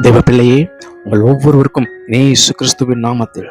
தேவ பிள்ளையே உங்கள் ஒவ்வொருவருக்கும் இயேசு கிறிஸ்துவின் நாமத்தில்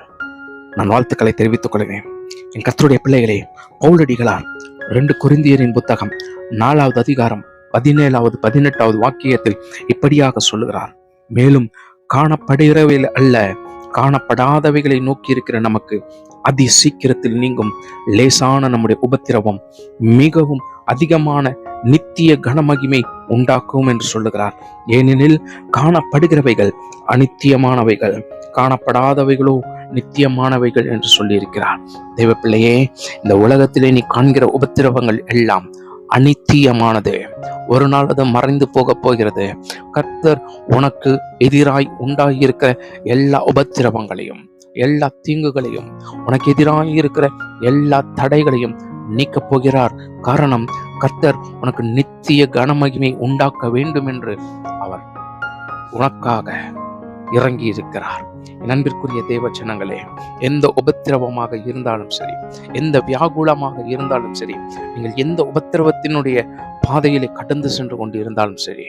நான் வாழ்த்துக்களை தெரிவித்துக் கொள்கிறேன். என் கத்தருடைய பிள்ளைகளே பவுலடிகளார் ரெண்டு குறிந்தியரின் புத்தகம் நாலாவது அதிகாரம் பதினேழாவது பதினெட்டாவது வாக்கியத்தில் இப்படியாக சொல்லுகிறார். மேலும் காணப்படுகிறவையில் அல்ல காணப்படாதவைகளை நோக்கி இருக்கிற நமக்கு அதி சீக்கிரத்தில் நீங்கும் லேசான நம்முடைய உபத்திரவம் மிகவும் அதிகமான நித்திய கனமகிமை உண்டாக்கும் என்று சொல்லுகிறார். ஏனெனில் காணப்படுகிறவைகள் அனித்தியமானவைகள் காணப்படாதவைகளோ நித்தியமானவைகள் என்று சொல்லியிருக்கிறார். தெய்வ பிள்ளையே இந்த உலகத்திலே நீ காண்கிற உபத்திரவங்கள் எல்லாம் அனித்தியமானது. ஒரு நாள் அது மறைந்து போக போகிறது. கர்த்தர் உனக்கு எதிராய் உண்டாகியிருக்கிற எல்லா உபத்திரவங்களையும் எல்லா தீங்குகளையும் உனக்கு எதிராக இருக்கிற எல்லா தடைகளையும் நீக்கப் போகிறார். காரணம் கர்த்தர் உனக்கு நித்திய கனமகிமை உண்டாக்க வேண்டும் என்று அவர் உனக்காக இறங்கி இருக்கிறார் நண்பிற்குரிய தேவ ஜனங்களே எந்த உபத்திரவமாக இருந்தாலும் சரி எந்த வியாகுலமாக இருந்தாலும் சரி நீங்கள் எந்த உபத்திரவத்தினுடைய பாதையிலே கடந்து சென்று கொண்டு இருந்தாலும் சரி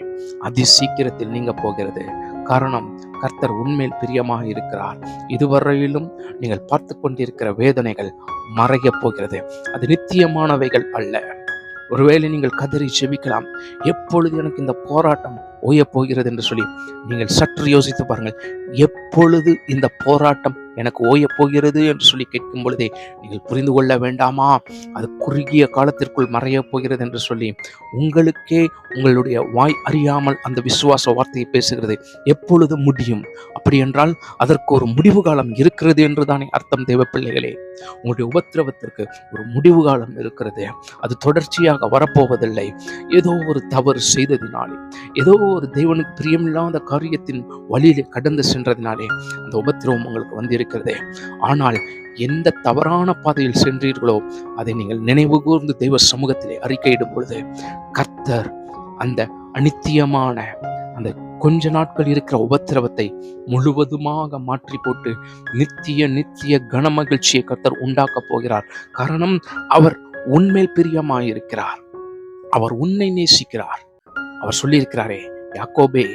அதி சீக்கிரத்தில் நீங்க போகிறது. காரணம் கர்த்தர் உண்மையில் பிரியமாக இருக்கிறார். இதுவரையிலும் நீங்கள் பார்த்து கொண்டிருக்கிற வேதனைகள் மறையப் போகிறது. அது நித்தியமானவைகள் அல்ல. ஒருவேளை நீங்கள் கதறி செவிக்கலாம் எப்பொழுது எனக்கு இந்த போராட்டம் ஓயப் போகிறது என்று சொல்லி நீங்கள் சற்று யோசித்து பாருங்கள். எப்பொழுது இந்த போராட்டம் எனக்கு ஓயப் போகிறது என்று சொல்லி கேட்கும் பொழுதே நீங்கள் புரிந்து கொள்ள வேண்டாமா? அது குறுகிய காலத்திற்குள் மறையப் போகிறது என்று சொல்லி உங்களுக்கே உங்களுடைய வாய் அறியாமல் அந்த விசுவாச வார்த்தையை பேசுகிறது எப்பொழுது முடியும்? அப்படி என்றால் அதற்கு ஒரு முடிவு காலம் இருக்கிறது என்று தானே அர்த்தம் தேவ பிள்ளைகளே உங்களுடைய உபத்திரவத்திற்கு ஒரு முடிவு காலம் இருக்கிறது. அது தொடர்ச்சியாக வரப்போவதில்லை. ஏதோ ஒரு தவறு செய்ததினாலே ஏதோ ஒரு தெய்வனுக்கு பிரியமில்லாத காரியத்தின் வழியிலே கடந்து சென்றதினாலே அந்த உபத்திரவம் உங்களுக்கு இருக்கிறதே. ஆனால் எந்த தவறான பாதையில் சென்றீர்களோ அதை நீங்கள் நினைவு கூர்ந்து தெய்வ சமூகத்திலே அறிக்கையிடும் பொழுது கர்த்தர் அந்த அனித்தியமான அந்த கொஞ்ச நாட்கள் இருக்கிற உபத்திரவத்தை முழுவதுமாக மாற்றி போட்டு நித்திய நித்திய கனமகிழ்ச்சியை கர்த்தர் உண்டாக்கப் போகிறார். காரணம் அவர் உண்மையில் பிரியமாயிருக்கிறார். அவர் உன்னை நேசிக்கிறார். அவர் சொல்லியிருக்கிறாரே யாக்கோபே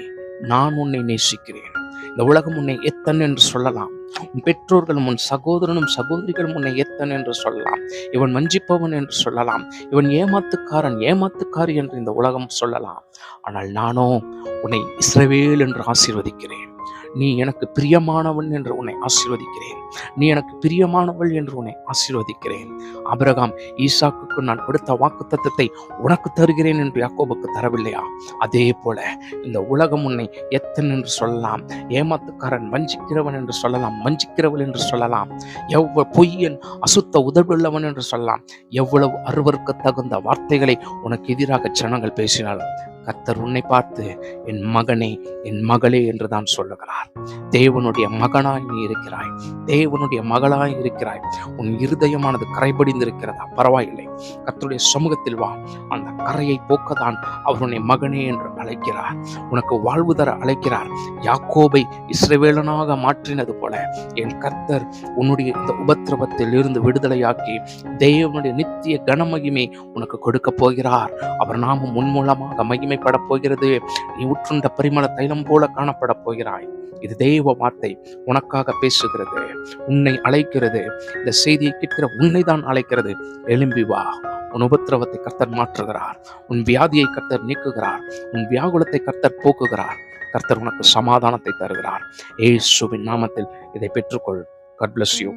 நான் உன்னை நேசிக்கிறேன். இந்த உலகம் உன்னை எத்தன் என்று சொல்லலாம். உன் பெற்றோர்களும் உன் சகோதரனும் சகோதரிகளும் உன்னை எத்தன் என்று சொல்லலாம். இவன் வஞ்சிப்பவன் என்று சொல்லலாம். இவன் ஏமாத்துக்காரன் ஏமாத்துக்காரி என்று இந்த உலகம் சொல்லலாம். ஆனால் நானோ உன்னை இஸ்ரவேல் என்று ஆசீர்வதிக்கிறேன். நீ எனக்கு பிரியமானவன் என்று உன்னை ஆசீர்வதிக்கிறேன். நீ எனக்கு பிரியமானவள் என்று உன்னை ஆசீர்வதிக்கிறேன். அபிரகாம் ஈசாக்குக்கு நான் கொடுத்த வாக்குத்தத்தத்தை உனக்கு தருகிறேன் என்று யாக்கோபுக்கு தரவில்லையா? அதே போல இந்த உலகம் உன்னை எத்தன் என்று சொல்லலாம் ஏமாத்துக்காரன் வஞ்சிக்கிறவன் என்று சொல்லலாம் வஞ்சிக்கிறவள் என்று சொல்லலாம் எவ்வளவு பொய்யன் அசுத்த உதடுள்ளவன் என்று சொல்லலாம் எவ்வளவு அருவருக்கு தகுந்த வார்த்தைகளை உனக்கு எதிராக ஜனங்கள் பேசினாலும் கர்த்தர் உன்னை பார்த்து என் மகனே என் மகளே என்று தான் சொல்லுகிறார். தேவனுடைய மகனாய் நீ இருக்கிறாய். தேவனுடைய மகளாய் இருக்கிறாய். உன் இருதயமானது கரைபடிந்திருக்கிறதா? பரவாயில்லை. கர்த்தருடைய சமூகத்தில் வா. அந்த கரையை போக்கத்தான் அவர் உன்னை மகனே என்று அழைக்கிறார். உனக்கு வாழ்வு தர அழைக்கிறார். யாக்கோபை இஸ்ரவேலனாக மாற்றினது போல என் கர்த்தர் உன்னுடைய இந்த உபத்திரவத்தில் இருந்து விடுதலையாக்கி தேவனுடைய நித்திய கனமகிமை உனக்கு கொடுக்க போகிறார். அவர் நாமும் உன் மூலமாக மகிமைப்பட போகிறது. நீ உற்றுண்ட பரிமள தைலம் போல காணப்பட போகிறாய். இது தெய்வ வார்த்தை உனக்காக பேசுகிறது. உன்னை அழைக்கிறது. இந்த செய்தியை கேட்கிற உன்னை தான் அழைக்கிறது. எழும்பி வா. உன் உபத்திரவத்தை கர்த்தர் மாற்றுகிறார். உன் வியாதியை கர்த்தர் நீக்குகிறார். உன் வியாகுலத்தை கர்த்தர் போக்குகிறார். கர்த்தர் உனக்கு சமாதானத்தை தருகிறார். ஏசுவின் நாமத்தில் இதை பெற்றுக்கொள். Cut bless you